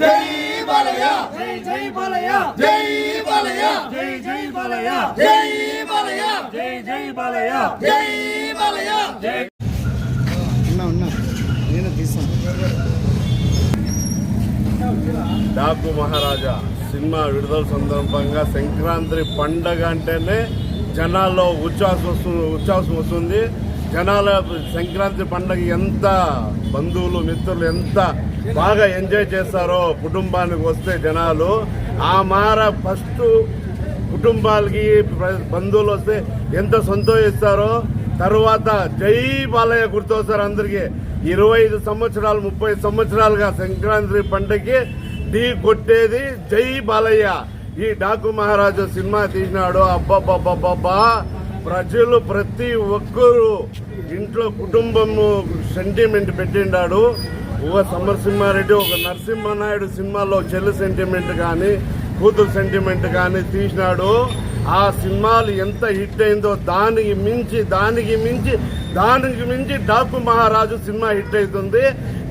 జై బాలయ్య జై బాలయ్య జై బాలయ్య. జై బాలయ్య. జై జై బాలయ్య. జై బాలయ్య. జై. ఉన్నా ఉన్నా. నేను తీసాను డాకు మహారాజా సినిమా విడుదల సందర్భంగా సంక్రాంతి పండగ అంటేనే జనాల్లో ఉచ్ఛ్వాసం వస్తుంది ఉచ్ఛ్వాసం వస్తుంది. జనాల సంక్రాంతి పండగ ఎంత బంధువులు మిత్రులు ఎంత బాగా ఎంజాయ్ చేస్తారో కుటుంబానికి వస్తే జనాలు. ఆ మార ఫస్ట్ కుటుంబాలకి బంధువులు వస్తే ఎంత సంతోషిస్తారో తర్వాత జై బాలయ్య గుర్తొస్తారు అందరికి. ఇరవై ఐదు సంవత్సరాలు ముప్పై సంవత్సరాలుగా సంక్రాంతి పండగకి ఢీ కొట్టేది జై బాలయ్య. ఈ డాకు మహారాజు సినిమా తీసినాడు. అబ్బాబ్బాబ్బాబ్బా ప్రజలు ప్రతి ఒక్కరు ఇంట్లో కుటుంబము సెంటిమెంట్ పెట్టిండాడు. ఒక సమరసింహారెడ్డి ఒక నరసింహనాయుడు సినిమాలో చెల్లు సెంటిమెంట్ కానీ కూతురు సెంటిమెంట్ కానీ తీసినాడు ఆ సినిమాలు ఎంత హిట్ అయిందో దానికి మించి దానికి మించి దానికి మించి డాకు మహారాజు సినిమా హిట్ అవుతుంది.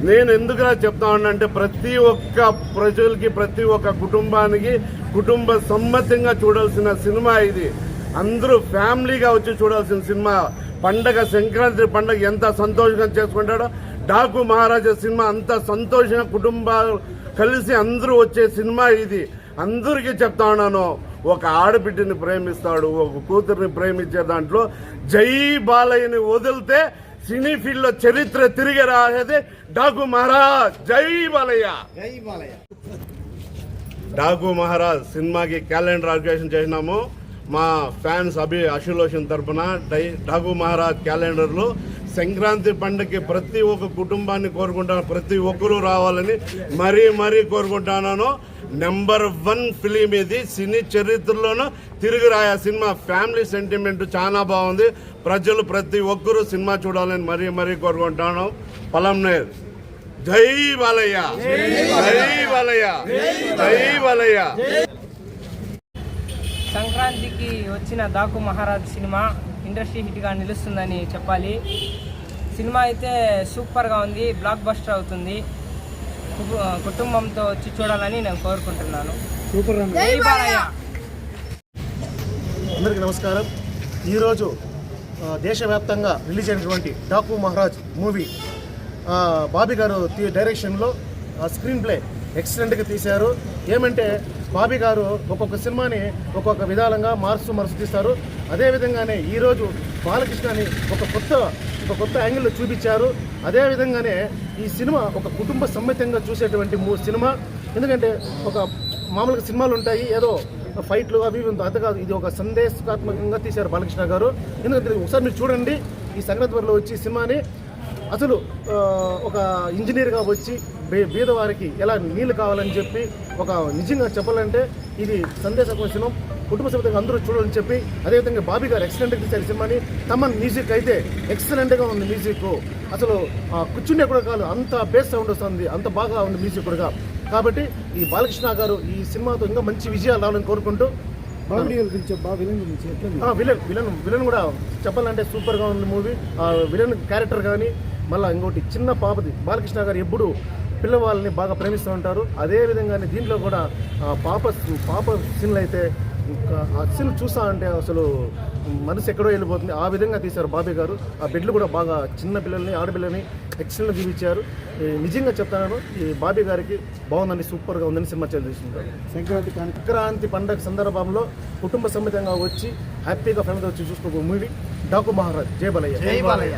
నేను ఎందుకులా చెప్తా ఉన్నానంటే ప్రతి ఒక్క ప్రజలకి ప్రతి ఒక్క కుటుంబానికి కుటుంబ సమ్మతంగా చూడాల్సిన సినిమా ఇది. అందరూ ఫ్యామిలీగా వచ్చి చూడాల్సిన సినిమా. పండగ సంక్రాంతి పండగ ఎంత సంతోషంగా చేసుకుంటాడో డాకు మహారాజా సినిమా అంత సంతోషంగా కుటుంబాలు కలిసి అందరూ వచ్చే సినిమా ఇది. అందరికీ చెప్తా ఉన్నాను ఒక ఆడబిడ్డని ప్రేమిస్తాడు ఒక కూతుర్ని ప్రేమించే దాంట్లో జై బాలయ్యని వదిలితే సినీ ఫీల్డ్లో చరిత్ర తిరిగి రాసేది డాకు మహారాజ్. జై బాలయ్య. జై బాలయ్య. డాకు మహారాజ్ సినిమాకి క్యాలెండర్ ఆర్గనైజేషన్ చేసినాము. మా ఫ్యాన్స్ అభి అశులోషన్ తరపున డై డాకు మహారాజ్ క్యాలెండర్లో. సంక్రాంతి పండుగకి ప్రతి ఒక్క కుటుంబాన్ని కోరుకుంటాను ప్రతి ఒక్కరూ రావాలని మరీ మరీ కోరుకుంటున్నాను నెంబర్ వన్ ఫిలిం ఇది సినీ చరిత్రలోనూ తిరిగి రాయ. సినిమా ఫ్యామిలీ సెంటిమెంట్ చాలా బాగుంది. ప్రజలు ప్రతి ఒక్కరూ సినిమా చూడాలని మరీ మరీ కోరుకుంటాను పలంనేర్ జై బాలయ్య. జై బాలయ్య. జై బాలయ్య. సంక్రాంతికి వచ్చిన దాకు మహారాజ్ సినిమా ఇండస్ట్రీ హిట్గా నిలుస్తుందని చెప్పాలి. సినిమా అయితే సూపర్గా ఉంది. బ్లాక్ బస్టర్ అవుతుంది. కుటుంబంతో వచ్చి చూడాలని నేను కోరుకుంటున్నాను. సూపర్ రన్ జై బాలయ్య. అందరికీ నమస్కారం. ఈరోజు దేశవ్యాప్తంగా రిలీజ్ అయినటువంటి డాకు మహారాజ్ మూవీ ఆ, బాబీ గారు డైరెక్షన్లో ఆ, స్క్రీన్ ప్లే ఎక్సలెంట్గా తీశారు. ఏమంటే బాబీ గారు ఒక్కొక్క సినిమాని ఒక్కొక్క విధాలంగా మార్చు మరుసు తీస్తారు. అదేవిధంగానే ఈరోజు బాలకృష్ణని ఒక కొత్త ఒక కొత్త యాంగిల్లో చూపించారు. అదేవిధంగానే ఈ సినిమా ఒక కుటుంబ సమ్మితంగా చూసేటువంటి మూడు సినిమా. ఎందుకంటే ఒక మామూలుగా సినిమాలు ఉంటాయి ఏదో ఫైట్లు అవి అంత కాదు ఇది ఒక సందేశాత్మకంగా తీశారు బాలకృష్ణ గారు. ఎందుకంటే ఒకసారి మీరు చూడండి ఈ సంక్రాంతి వచ్చి సినిమాని. అసలు ఒక ఇంజనీర్గా వచ్చి బీదవారికి ఎలా నీళ్ళు కావాలని చెప్పి ఒక నిజంగా చెప్పాలంటే ఇది సందేశాత్మక సినిమా కుటుంబ సమేతంగా అందరూ చూడాలని చెప్పి అదేవిధంగా బాబీ గారు ఎక్సలెంట్గా తీశారు సినిమాని. తమన్ మ్యూజిక్ అయితే ఎక్సలెంట్గా ఉంది మ్యూజిక్ అసలు ఆ, కూర్చుండే కూడా కాదు అంత బేస్ సౌండ్ వస్తుంది అంత బాగా ఉంది మ్యూజిక్ కూడా. కాబట్టి ఈ బాలకృష్ణ గారు ఈ సినిమాతో ఇంకా మంచి విజయాలు రావాలని కోరుకుంటూ విలన్ విలన్ విలన్ విలన్ కూడా చెప్పాలంటే సూపర్గా ఉంది మూవీ ఆ విలన్ క్యారెక్టర్ కానీ మళ్ళీ ఇంకోటి చిన్న పాపది బాలకృష్ణ గారు ఎప్పుడు పిల్లవాళ్ళని బాగా ప్రేమిస్తూ ఉంటారు. అదే విధంగానే దీంట్లో కూడా ఆ పాప పాప సీన్లు అయితే ఆ సీన్ చూసా అంటే అసలు మనసు ఎక్కడో వెళ్ళిపోతుంది. ఆ విధంగా తీశారు బాబీ గారు. ఆ బెడ్లు కూడా బాగా చిన్న పిల్లల్ని ఆడపిల్లల్ని ఎక్సలెంట్ చూపించారు. నిజంగా చెప్తున్నాను ఈ బాబీ గారికి బాగుందని సూపర్గా ఉందని సినిమా చేస్తుంటారు సంక్రాంతి సంక్రాంతి పండగ సందర్భంలో కుటుంబ సమేతంగా వచ్చి హ్యాపీగా ఫ్యామిలీతో వచ్చి చూసుకోక మూవీ డాకు మహారాజ్ జై బాలయ్య. జై బాలయ్య.